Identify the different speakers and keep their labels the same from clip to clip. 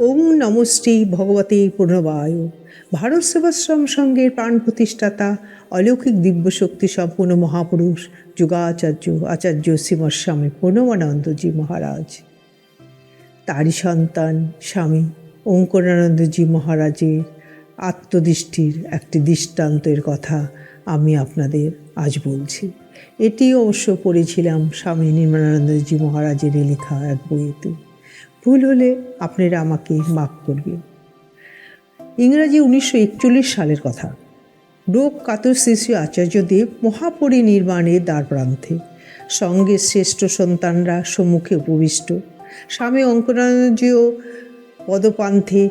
Speaker 1: ওং নমশ্রী ভগবতে পূর্ণবায়। ভারত সেবাশ্রম সংঘের প্রাণ প্রতিষ্ঠাতা, অলৌকিক দিব্যশক্তি সম্পূর্ণ মহাপুরুষ যুগাচার্য আচার্য শ্রীমৎ স্বামী পূর্ণমানন্দজি মহারাজ। তারই সন্তান স্বামী অঙ্করানন্দজি মহারাজের আত্মদৃষ্টির একটি দৃষ্টান্তের কথা আমি আপনাদের আজ বলছি। এটি অবশ্য পড়েছিলাম স্বামী নির্মলানন্দজি মহারাজের লেখা এক বইয়েতে ভুল হলে আপনারা আমাকে মাফ করবেন। ইংরাজি উনিশশো একচল্লিশ সালের কথা। রোগ কাতর শিশু আচার্যদেব দ্বার প্রান্তে। সঙ্গের শ্রেষ্ঠ সন্তানরা সম্মুখে উপবিষ্ট। স্বামী অঙ্কনানন্দজিও পদপান্থে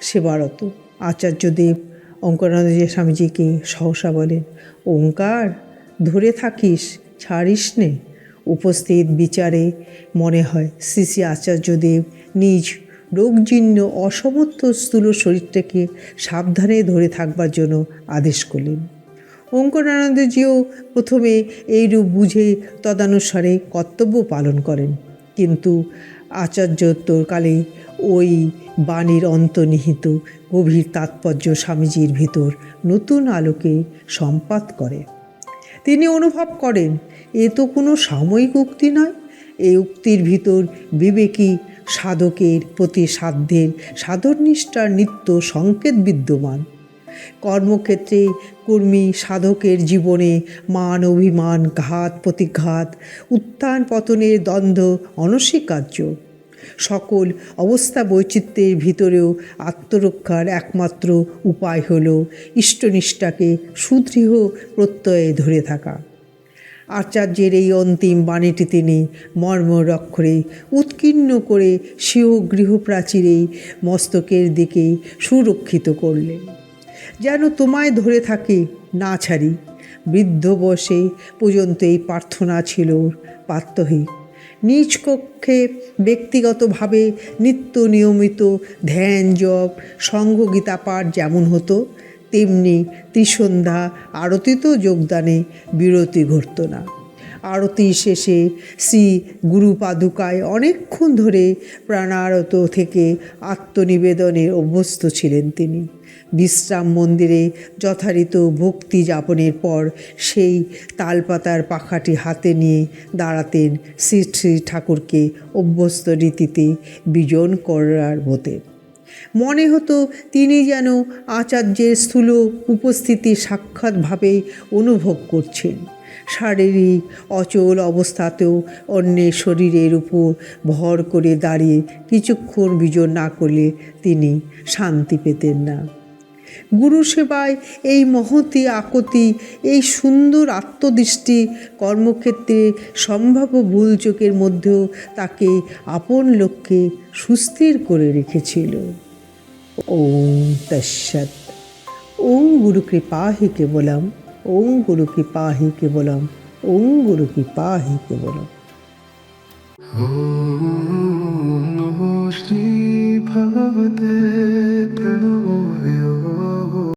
Speaker 1: সেবারত। আচার্যদেব অঙ্কনানন্দজি স্বামীজিকে সহসা বলেন, ওঙ্কার, ধরে থাকিস, ছাড়িস নে। উপস্থিত বিচারে মনে হয় শ্রী আচার্যদেব নিজ রোগজীর্ণ অসমর্থ স্থূল শরীরটাকে সাবধানে ধরে থাকবার জন্য আদেশ করলেন। অঙ্কনানন্দজিও প্রথমে এইরূপ বুঝে তদানুসারে কর্তব্য পালন করেন। কিন্তু আচার্যত্বকালে ওই বাণীর অন্তর্নিহিত গভীর তাৎপর্য স্বামীজির ভিতর নতুন আলোকে সম্পাত করে। তিনি অনুভব করেন, এ তো কোনো সাময়িক উক্তি নয়। এই উক্তির ভিতর বিবেকী সাধকের প্রতি সাধ্যের সাধননিষ্ঠার নিত্য সংকেত বিদ্যমান। কর্মক্ষেত্রে কর্মী সাধকের জীবনে মান অভিমান, ঘাত, প্রতিঘাত, উত্থান পতনের দ্বন্দ্ব অনস্বীকার্য। সকল অবস্থা বৈচিত্র্যের ভিতরেও আত্মরক্ষার একমাত্র উপায় হল ইষ্টনিষ্ঠাকে সুদৃঢ় প্রত্যয়ে ধরে থাকা। আচার্যের এই অন্তিম বাণীটি তিনি মর্মরক্ষরে উৎকীর্ণ করে স্বীয় গৃহপ্রাচীরেই মস্তকের দিকে সুরক্ষিত করলেন। যেন তোমায় ধরে থাকে না ছাড়ি, বৃদ্ধ বসে পর্যন্ত এই প্রার্থনা ছিল প্রাত্যহিক নিজ কক্ষে ব্যক্তিগতভাবে নিত্য নিয়মিত ধ্যান, জপ সঙ্গগীতা পাঠ যেমন হতো, তেমনি ত্রিসন্ধ্যা আরতিতেও যোগদানে বিরতি ঘটত না। আরতি শেষে শ্রী গুরু পাদুকায় অনেকক্ষণ ধরে প্রাণারত থেকে আত্মনিবেদনে অভ্যস্ত ছিলেন তিনি। বিশ্রাম মন্দিরে যথারীত ভক্তি যাপনের পর সেই তালপাতার পাখাটি হাতে নিয়ে দাঁড়াতেন শ্রী শ্রী ঠাকুরকে অভ্যস্ত রীতিতে বিজন করার মতে। মনে হতো তিনি যেন আচার্যের স্থূল উপস্থিতি সাক্ষাৎভাবে অনুভব করছেন। শারীরিক অচল অবস্থাতেও অন্যের শরীরের উপর ভর করে দাঁড়িয়ে কিছুক্ষণ বিজন না করলে তিনি শান্তি পেতেন না। গুরু সেবায় এই মহতি আকতি এই সুন্দর আত্মদৃষ্টি কর্মক্ষেত্রে সম্ভাব্য ভুল চোখের মধ্যেও তাকে আপন লক্ষ্যে সুস্থির করে রেখেছিল ওম তৎসৎ ওম গুরু কৃপা হি কেবলম ওম গুরু কৃপা হি কেবলম ওম গুরু কৃপা হি কেবলম
Speaker 2: ॐ नमो श्रीभगवते